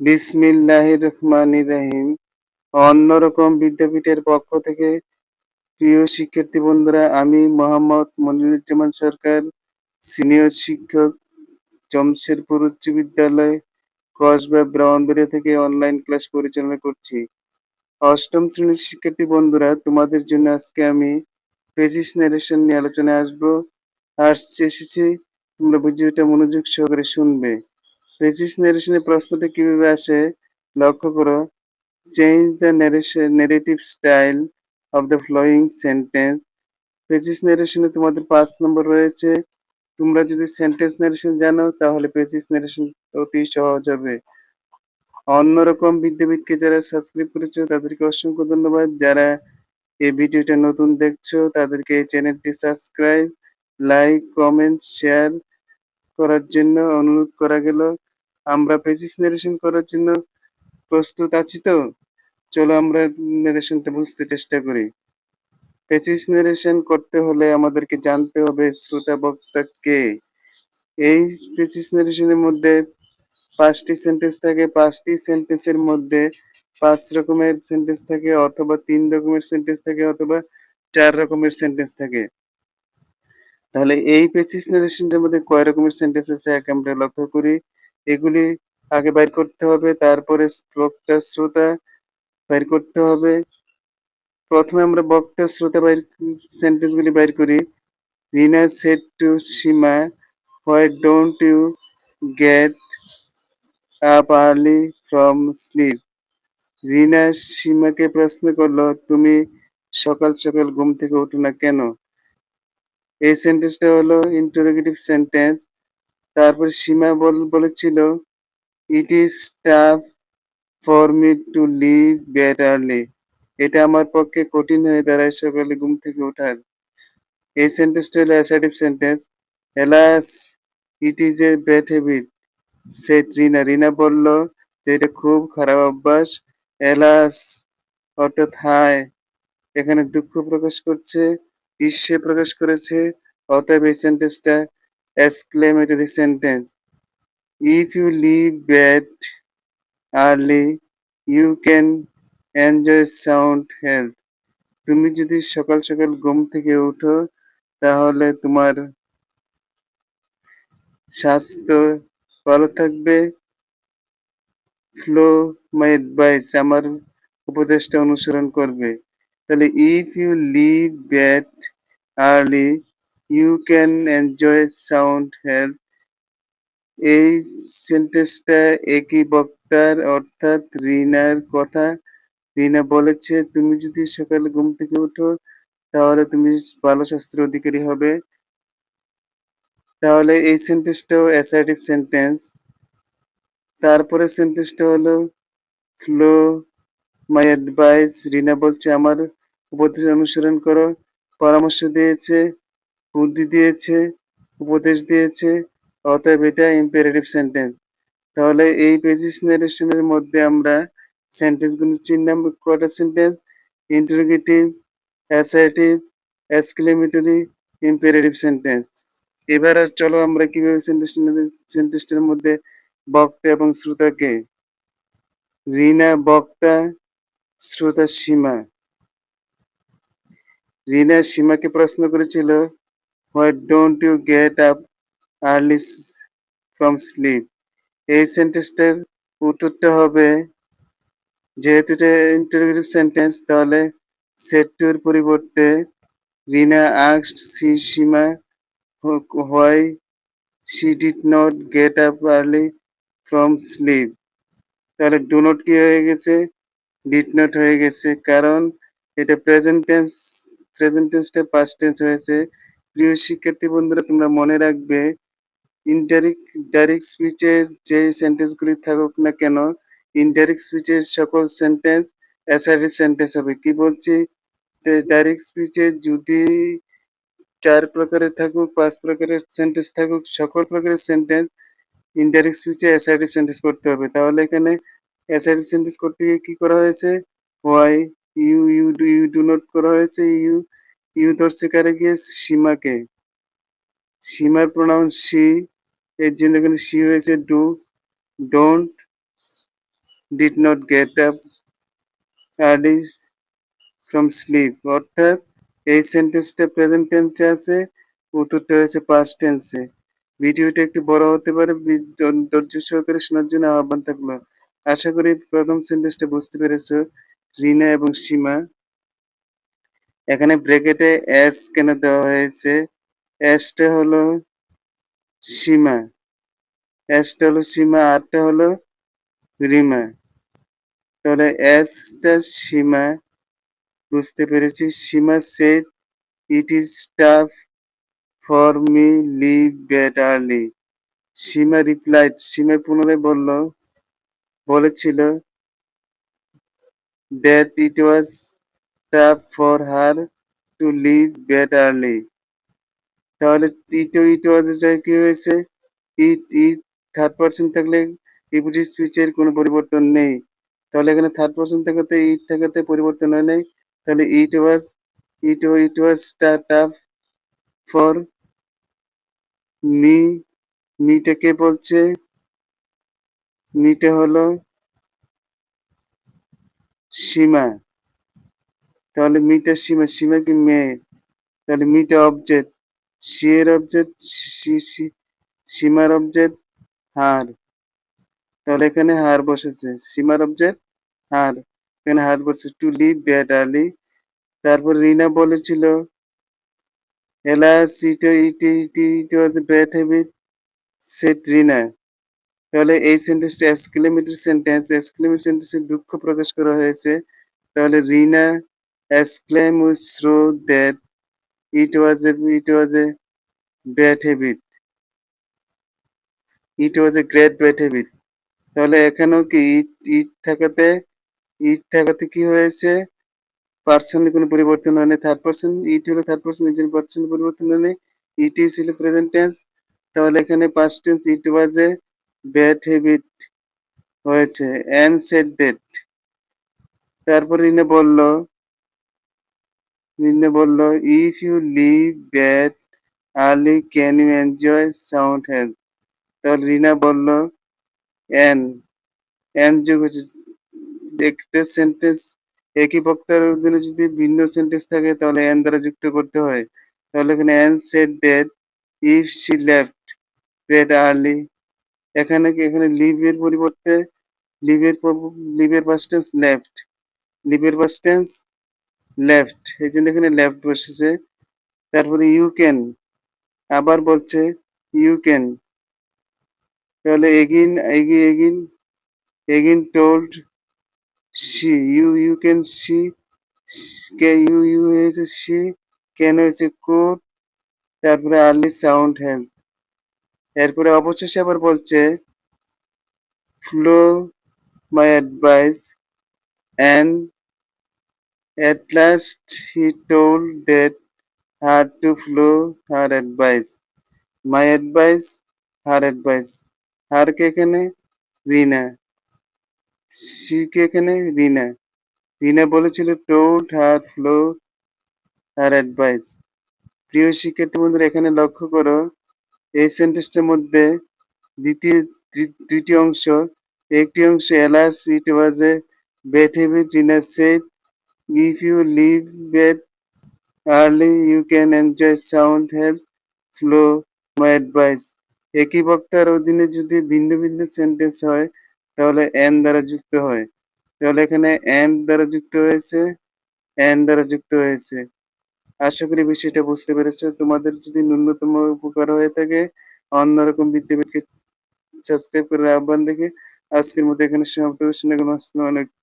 বিসমিল্লাহির রহমানির রহিম। অন্যরকম বিদ্যাপীঠের পক্ষ থেকে প্রিয় শিক্ষার্থী বন্ধুরা, আমি মোহাম্মদ মনিরুজ্জামান সরকার, সিনিয়র শিক্ষক জমশেরপুর উচ্চ বিদ্যালয়, কসবা ব্রাহ্মণবাড়িয়া থেকে অনলাইন ক্লাস পরিচালনা করছি। অষ্টম শ্রেণির শিক্ষার্থী বন্ধুরা, তোমাদের জন্য আজকে আমি পেজিস ন্যারেশন নিয়ে আলোচনায় আসব। আসছে, এসেছি, তোমরা ভিডিওটা মনোযোগ সহকারে শুনবে। পেজিস ন্যারেশনের প্রশ্নটা কীভাবে আসে? লক্ষ্য করো। Change the narrative style of the flowing sentence pages ন্যারেশনে তোমাদের পাঁচ নম্বর রয়েছে। তোমরা যদি সেন্টেন্স ন্যারেশন জানো, তাহলে পেজিস ন্যারেশন অতি সহজ হবে। অন্যরকম বিদ্যাপীঠকে যারা সাবস্ক্রাইব করেছ, তাদেরকে অসংখ্য ধন্যবাদ। যারা এই ভিডিওটা নতুন দেখছ, তাদেরকে এই চ্যানেলটি সাবস্ক্রাইব লাইক কমেন্ট শেয়ার করার জন্য অনুরোধ করা গেল। আমরা পেজিস ন্যারেশন করার জন্য প্রস্তুত আছি তো। চলো আমরা নারেশনটা বুঝতে চেষ্টা করি। পেচিস নারেশন করতে হলে আমাদেরকে জানতে হবে শ্রোতা বক্তা কে। এই পেচিস নারেশনের মধ্যে পাঁচটি সেন্টেন্স থাকে। পাঁচটি সেন্টেন্সের মধ্যে পাঁচ রকমের সেন্টেন্স থাকে অথবা তিন রকমের সেন্টেন্স থাকে অথবা চার রকমের সেন্টেন্স থাকে। তাহলে এই পেচিস নারেশনটার মধ্যে কয় রকমের সেন্টেন্স আছে এক আমরা লক্ষ্য করি। এগুলি আগে বাইর করতে হবে, তারপরে বক্তা শ্রোতা বাইর করতে হবে। প্রথমে আমরা বক্তা শ্রোতা বাইর সেন্টেন্স গুলি বাইর করি। Rina said to Seema why don't you get up early from sleep Rina সীমাকে প্রশ্ন করল, তুমি সকাল সকাল ঘুম থেকে উঠো না কেন? এই সেন্টেন্সটা হলো ইন্টারোগেটিভ সেন্টেন্স তারপর সীমা বল বলেছিল it is tough for me to leave bed early এটা আমার পক্ষে কঠিন হয়ে দাঁড়ায় সকালে ঘুম থেকে ওঠার। এই সেন্টেন্সটা হলো assertive sentence alas it is a bad habit said Rina Rina বলল যে, এটা খুব খারাপ অভ্যাস। এলাস অর্থাৎ হায়, এখানে দুঃখ প্রকাশ করছে বিশ্বে প্রকাশ করেছে। অতএব এই সেন্টেন্সটা exclamatory sentence if you leave bed early you can enjoy sound health তুমি যদি সকাল সকাল ঘুম থেকে উঠো, তাহলে তোমার স্বাস্থ্য ভালো থাকবে। ফ্লো মাই অ্যাডভাইস আমার উপদেশটা অনুসরণ করবে। তাহলে if you leave bed early you can enjoy sound health এই সেন্টেন্সটা একই বক্তার অর্থাৎ রিনার কথা। রিনা বলেছে, তুমি যদি সকালে ঘুম থেকে উঠো, তাহলে তুমি ভালো স্বাস্থ্যের অধিকারী হবে। তাহলে এই সেন্টেন্সটাও অ্যাসার্টিভ সেন্টেন্স তারপরে সেন্টেন্সটা হলো ফ্লো মাই অ্যাডভাইস রিনা বলছে, আমার উপদেশ অনুসরণ করো। পরামর্শ দিয়েছে বুদ্ধি দিয়েছে, উপদেশ দিয়েছে, অতএব এটা ইম্পারেটিভ সেন্টেন্স তাহলে এই পেজিস নারেশনের মধ্যে আমরা সেন্টেন্সগুলো চিনলাম কটা sentence interrogative assertive exclamatory imperative sentence এবার আর চলো আমরা কীভাবে সেন্টেন্স সেন্টেন্সটার মধ্যে বক্তা এবং শ্রোতাকে? রিনা বক্তা, শ্রোতা সীমা। রিনা সীমাকে প্রশ্ন করেছিল why don't you get up early from sleep এই সেন্টেন্সটার উত্তরটা হবে, যেহেতু এটা ইন্টারোগেটিভ সেন্টেন্স তাহলে সেট টুর পরিবর্তে Rina asked she Seema why she did not get up early from sleep তাহলে ডু নট কি হয়ে গেছে? ডিড নট হয়ে গেছে, কারণ এটা প্রেজেন্ট টেন্স প্রেজেন্ট টেন্সটা পাস্ট টেন্স হয়েছে। প্রিয় শিক্ষার্থী বন্ধুরা, তোমরা মনে রাখবে ইনডাইরেক্ট ডাইরেক্ট স্পিচে যে সেন্টেন্সগুলি থাকুক না কেন ইনডাইরেক্ট স্পিচের সকল সেন্টেন্স অ্যাসার্টিভ সেন্টেন্স হবে। কি বলছি? ডাইরেক্ট স্পিচে যদি চার প্রকারের থাকুক, পাঁচ প্রকারের সেন্টেন্স থাকুক, সকল প্রকারের সেন্টেন্স ইনডাইরেক্ট স্পিচে অ্যাসার্টিভ সেন্টেন্স করতে হবে। তাহলে এখানে অ্যাসার্টিভ সেন্টেন্স করতে গিয়ে কি করা হয়েছে? Why you you do you do not করা হয়েছে ইউ ইউ ধরছে কারে গিয়ে সীমাকে, সীমার প্রোনাউন সি, এর জন্য এখানে সি হয়েছে do don't did not get up early from sleep অর্থাৎ এই সেন্টেন্সটা প্রেজেন্ট টেন্সে আছে, উত্তরটা হয়েছে পাস্ট টেন্সে ভিডিওটা একটু বড় হতে পারে ধৈর্য সহকারে শোনার জন্য আহ্বান থাকল। আশা করি প্রথম সেন্টেন্সটা বুঝতে পেরেছ। রিনা এবং সীমা এখানে ব্র্যাকেটে এস কেন দেওয়া হয়েছে? এসটা হলো সীমা। এসটা হলো সীমা আরটা হলো রিমা। তাহলে এসটা সীমা, বুঝতে পেরেছি? Seema said it is tough for me leave bed early Seema replied Seema পুনরায় বলল, বলেছিল that it was tough for her to leave bed early তাহলে ইট ইট ওয়াজ জায়গায় কি হয়েছে? ইট ইট থার্ড পার্সন থাকলে ইপুটি স্পিচের কোনো পরিবর্তন নেই। তাহলে এখানে থার্ড পার্সন থাকাতে ইট থাকাতে পরিবর্তন হয় নাই। তাহলে it was it it was tough for me মিটা কে বলছে? মিটা হলো সীমা। তাহলে মিটা সীমা সীমা কি মেয়ে তাহলে মিটা অবজেক্ট সি এর অবজেক্ট সীমার অবজেক্ট হার। তাহলে এখানে হার বসেছে, সীমার অবজেক্ট হার। এখানে হার বসে টু লিভ ব্যাড আর্লি তারপর রিনা বলেছিল alas it it it it was bad habit said Rina. তাহলে এই সেন্টেন্সটা এক্সক্লেমেটরি সেন্টেন্স এক্সক্লেমেটরি সেন্টেন্সে দুঃখ প্রকাশ করা হয়েছে। তাহলে Rina exclaim with throw that it was a it was a bad habit it was a great bad habit তাহলে এখানেও কি ইট ইট থাকাতে ইট থাকাতে কি হয়েছে? পার্সনের কোনো পরিবর্তন হয়নি থার্ড পার্সন ইট হলো থার্ড পার্সন নিজের পার্সনের পরিবর্তন হয়নি। ইট ইজ ছিল প্রেজেন্ট টেন্স তাহলে এখানে past tense it was a bad habit হয়েছে। অ্যান্ড সেড দ্যাট তারপর রিনে বলল রিনে বলল if you leave bed early can you enjoy sound health তাহলে রিনা বলল এন এন যোগ হচ্ছে একটা সেন্টেন্স একই বক্তার অধীনে যদি ভিন্ন সেন্টেন্স থাকে, তাহলে এন দ্বারা যুক্ত করতে হয়। তাহলে এখানে and said that if she left bed early এখানে এখানে লিভ এর পরিবর্তে লিভ এর লিভ এর পাস্ট টেন্স লেফট লিভ এর পাস্ট টেন্স লেফট এই জন্য এখানে লেফট বসেছে। তারপরে ইউ ক্যান আবার বলছে ইউ ক্যান তাহলে again again again again told she you you can she K you you হয়েছে সি ক্যান হয়েছে কোড তারপরে আর্লি সাউন্ড হেলথ এরপরে অবশেষে আবার বলছে follow my advice and at last he told that her to follow her advice my advice her advice her কে এখানে Rina she কে এখানে রিনা রিনা বলেছিল told her follow her advice প্রিয় শিক্ষার্থী বন্ধুরা এখানে লক্ষ্য করো এই সেন্টেন্সটার মধ্যে দ্বিতীয় দুইটি অংশ একটি অংশ alas it was a bad habit Rina said if you leave bed early you can enjoy sound health follow my advice একই বক্তার অধীনে যদি ভিন্ন ভিন্ন সেন্টেন্স হয়, তাহলে এন দ্বারা যুক্ত হয়। তাহলে এখানে এন দ্বারা যুক্ত হয়েছে এন দ্বারা যুক্ত হয়েছে। আশা করি বিষয়টা বুঝতে পেরেছ। তোমাদের যদি ন্যূনতম উপকার হয়ে থাকে, অন্যরকম বিদ্যাপীঠকে সাবস্ক্রাইব করার আহ্বান রেখে আজকের মতো এখানে সমাপ্ত করছি। আসসালামু আলাইকুম।